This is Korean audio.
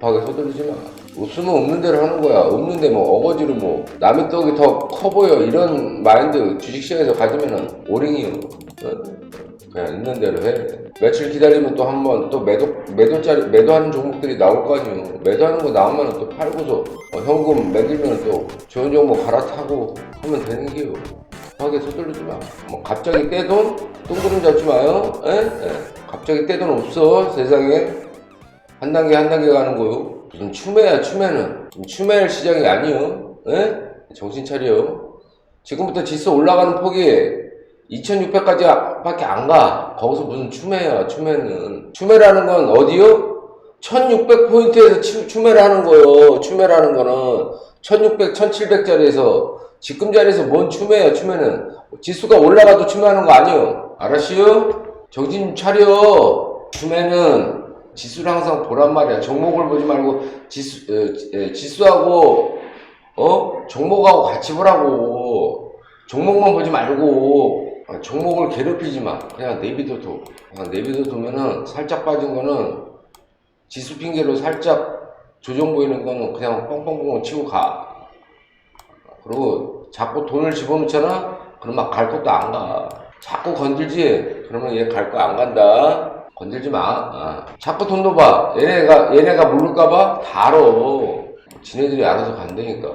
급하게 서두르지 마. 없으면 없는 대로 하는 거야. 없는데 뭐 어거지로 뭐 남의 떡이 더 커 보여 이런 마인드 주식시장에서 가지면은 오링이요. 어? 그냥 있는 대로 해. 며칠 기다리면 또 한 번 또 매도 매도짜리 매도하는 종목들이 나올 거 아니에요. 매도하는 거 나오면 또 팔고서 어, 현금 매들면 또 좋은 종목 갈아타고 하면 되는 게요. 급하게 서두르지 마. 뭐 갑자기 떼돈 똥구름 잡지 마요. 에? 에. 갑자기 떼돈 없어 세상에. 한 단계 한 단계 가는 거요. 무슨 추매야 추매는 추매할 시장이 아니요. 에? 정신 차려. 지금부터 지수 올라가는 폭이 2600까지 밖에 안 가. 거기서 무슨 추매야 추매는. 추매라는 건 어디요? 1600포인트에서 추매를 하는 거요. 추매라는 거는 1600, 1700짜리에서 지금 자리에서 뭔 추매야 추매는. 지수가 올라가도 추매하는 거 아니요. 알았시요? 정신 좀 차려. 추매는 지수를 항상 보란 말이야. 종목을 보지 말고 지수, 에, 에, 지수하고 어 종목하고 같이 보라고. 종목만 보지 말고 아, 종목을 괴롭히지 마. 그냥 내비둬둬. 그냥 내비둬두면은 살짝 빠진 거는 지수 핑계로 살짝 조정 보이는 거는 그냥 뻥뻥뻥 치고 가. 그리고 자꾸 돈을 집어넣잖아? 그럼 막 갈 것도 안 가. 자꾸 건들지? 그러면 얘 갈 거 안 간다. 건들지 마. 아. 자꾸 돈 넣어봐. 얘네가, 얘네가 모를까봐? 다 알아. 지네들이 알아서 간다니까.